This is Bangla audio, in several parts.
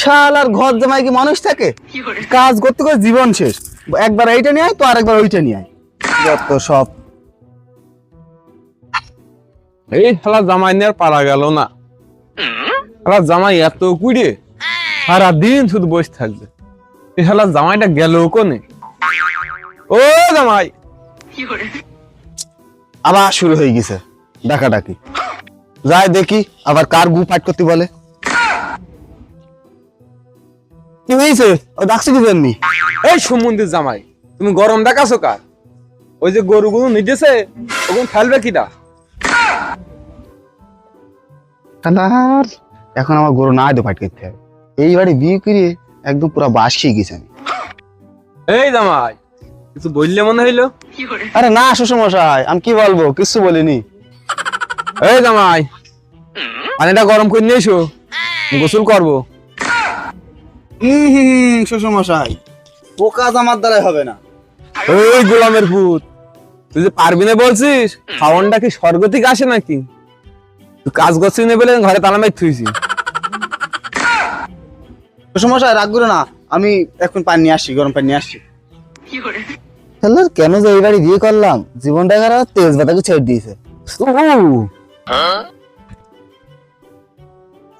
শালার ঘর জামাই কি মানুষ থাকে? কাজ করতে করে জীবন শেষ। একবার এইটা নিয়ে আয় তো আরেকবার ওইটা নিয়ে আয়। যত সব। এই শালা জামাই নিয়ে আর পারা গেল না। শালা জামাই এত কুড়ে সারা দিন শুধু বসে থাকবে। এই শালা জামাইটা গেল কোনে? ও জামাই! আবার শুরু হয়ে গেছে ডাকাডাকি। যাই দেখি আবার কার গু ফাইট করতে বলে। কি হয়েছে? ও ডাকছে কি জন্যি? এই সম্বন্ধে জামাই তুমি গরম দেখাছো কার? ওই যে গরুগুলো নিতেছে ওগুলো ফেলবে কিটা? কানার এখন আমার গরু না দো ফাইট করতে। হবে এই বাড়ি বিয়ে করে একদম পুরো বাস খেয়ে গেছে আমি। এই জামাই কিছু বললে মনে হইল? আরে না শ্বশুর মশাই আমি কি বলব কিছু বলিনি। এই জামাই পানিটা গরম করে নিয়ে এসো গোসল করব। হুম হুম হুম, ও কাজ আমার দ্বারাই হবে না। ওই গোলামের পুত তুই যে পারবি না বলছিস? খাওয়ানটা কি স্বর্গ থেকে আসে নাকি? তুই কাজ করছিস না বলে ঘরে তালা মাই থুইছি। শ্বশুর মশাই রাগ করো না। আমি এখন পানি নিয়ে আসছি গরম পানি নিয়ে আসছি। হ্যালো কেন যে এই বাড়ি বিয়ে করলাম? জীবনটা খারাপ তেজ বাতাকে ছেড়ে দিয়েছে।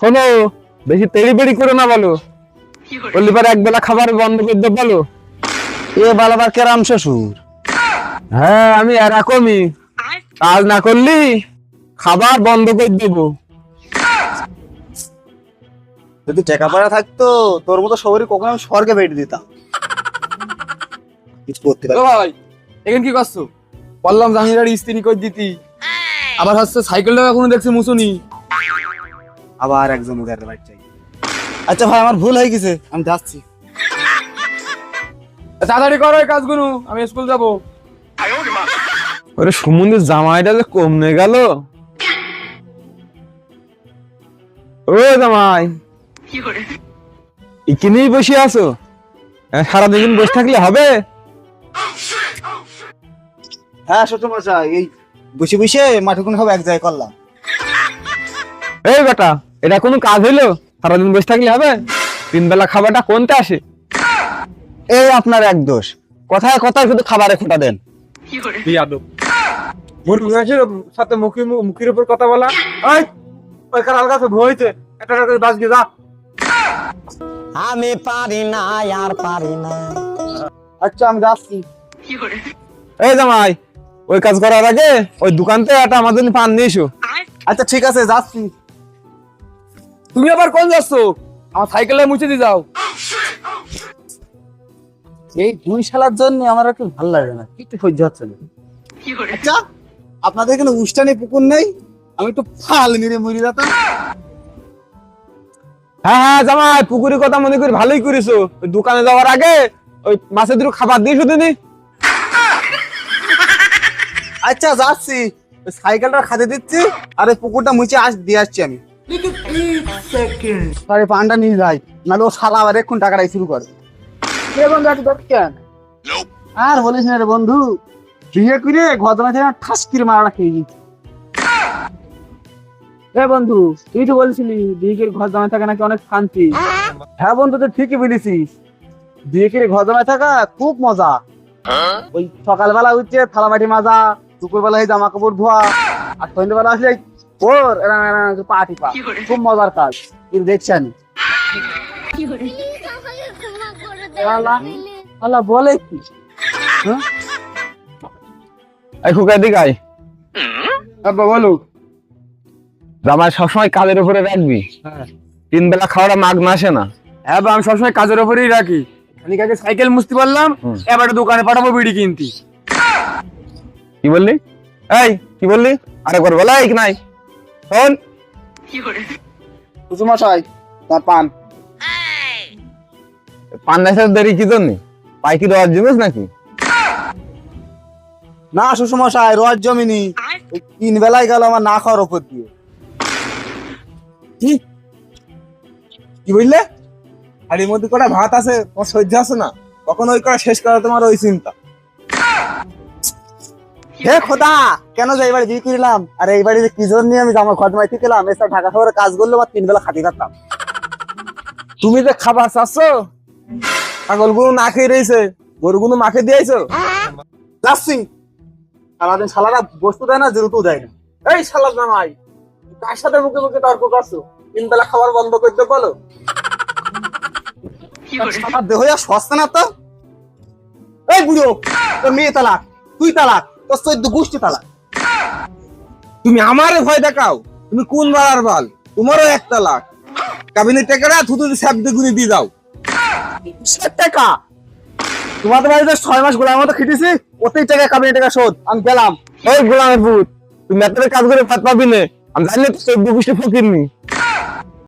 শোনো বেশি তেড়ি বেড়ি করে না বলো। বললি পারে একবেলা খাবার বন্ধ করে দেব বলো। এ বালাবার কেরাম শ্বশুর। হ্যাঁ আমি এরকমই কাজ না করলি খাবার বন্ধ করে দেবো। যদি টাকা পয়সা থাকতো তোর মতো সবারই কখনো আমি স্বর্গে বেড়ে দিতাম। কিছু করতে পারি ভাই এখানে কি করছ? বললাম জাহিরার স্ত্রী করে দিতি? আবার হচ্ছে সাইকেলটা এখনও দেখছি মুসুনি। আবার একজন উদার বাড়ি চাই আচ্ছা ভাই আমার ভুল হয়ে গেছে। আমি যাচ্ছি। তাড়াতাড়ি করো এই কাজগুলো আমি স্কুল যাব। ওরে সমুদ্রে জামাইটা যে কমনে গেল। ও জামাই। এখানেই বসে আছো? হ্যাঁ, সারাদিন বসে থাকলে হবে? হ্যাঁ শ্বশুর মশাই এই বসে বসে মাঠে কোনো সব এক জায়গায় করলাম। এই বেটা এটা কোনো কাজ হইল? সারাদিন বসে থাকলে হবে? তিন বেলা খাবারটা কোনটা আসে? এই আপনার এক দোষ। কথায় কথায় শুধু খাবারে খোটা দেন। বিয়াদব সাথে মুখি মুখের উপর কথা বলা। ওই ওই কার আলগা তো ভইতে একটা করে বাস গিয়ে যা। আমি পারি না আর পারি না। আচ্ছা আমি যাচ্ছি। এই জামাই ওই কাজ করার আগে ওই দোকান থেকে একটা আমাদের জন্য পান নিয়ে এসো। আচ্ছা ঠিক আছে যাচ্ছি। তুমি আবার কোন যাচ্ছ? আমার সাইকেলে মুছে দিয়ে যাও। এই দুই শালার জন্য আমার একটু ভালো লাগে না কিছু সহ্য হচ্ছে না। আচ্ছা আপনাদের এখানে উষ্ঠানে পুকুর নেই? আমি একটু ফাল মেরে মরে যেতাম। হ্যাঁ হ্যাঁ জামাই পুকুরের কথা মনে করি ভালোই করেছ। দোকানে যাওয়ার আগে ওই মাছের দুটো খাবার দিয়ে শুধু নি। আচ্ছা যাচ্ছি। সাইকেলটা খাতে দিচ্ছি আর ওই পুকুরটা মুছে আস দিয়ে আসছি আমি। আরে পানটা নিয়ে যাই, নাহলে ও শালা আবার এক্ষুন টাকাটাই শুরু করে। কে বন্ধু, একটু কেন? আর বলিস না রে বন্ধু, বিয়ে করে ঘটনা থেকে ঠাস করে মারাটা খেয়ে গেছি এ বন্ধু, তুই তো বলছিলি বিয়ের ঘর জমা থাকে নাকি অনেক শান্তি। হ্যাঁ বন্ধু তো ঠিকই বলেছিস। বিয়ে করে ঘর জমায় থাকা খুব মজা। ওই সকালবেলা উঠছে থালা মাটি মাজা দুপুরবেলা এই জামা কাপড় ধোয়া, আর সন্ধ্যেবেলা আসলে ওর পাটি পা খুব মজার কাজ। কিন্তু দেখছি আমি। আল্লাহ আল্লাহ বলে কি? এই খুকা দিক আয়। আব্বা বলো। জামাই সবসময় কাজের উপরে রাখবি। তিন বেলা খাওয়াটা মাগ না আসে না। হ্যাঁ আমি সবসময় কাজের ওপরেই রাখি। আমি কাছে সাইকেল মুছতে পারলাম। এবার দোকানে পাঠাবো বিড়ি কিনতি। কি বললি? এই কি বললি? আরেকবার বলা এই নাই। শোন কুসুমশাই তার পান। পান নাইসার দেরি কি জন্য পাই কি দেওয়ার জিনিস নাকি? না সুষমশাই রোজ জমিনি। তিন বেলায় গেল আমার না খাওয়ার ওপর দিয়ে। কি? কি বললে আর এর মধ্যে কটা ভাত আছে তোমার সহ্য আছে না। কখন ওই কটা শেষ করা তোমার ওই চিন্তা। হে খোদা কেন যে এইবারে বিয়ে করলাম? আর এইবারে যে কি জন্য আমি জামা খত মাইতে গেলাম? এসব ঢাকা শহরে কাজ করল বা তিন বেলা খাটি রাখতাম তুমি যে খাবার চাচ্ছ ছাগলগুলো না খেয়ে রয়েছে গরুগুলো মাখে দিয়েছ? যাচ্ছি। সারাদিন শালারা বস্তু দেয় না যেহেতু দেয় না। এই শালা জামাই কার সাথে মুখে মুখে তর্ক করছ? তিন বেলা খাবার বন্ধ করতে বলো। দেহ সস্তা না তো? এই বুড়ো তোর মেয়ে তালাক তুই তালাক। তোর চোদ্দ তুমি আমারে ভয় দেখাও তুমি কোন বাড়ার বাল? তোমারও কাবিনের টাকাটা থুতু শব্দ গুনি দিয়ে দাও। টাকা? তোমাদের বাড়িতে ছয় মাস গোলাম মতো খেটেছি ওতেই টাকা কাবিনে টাকা শোধ। আমি গেলাম। ওই গোলামের পুত তুমি এত কাজ করে ভাত পাবি না। আমি জানি না তো চোদ্দ গোষ্ঠী ফকির নি।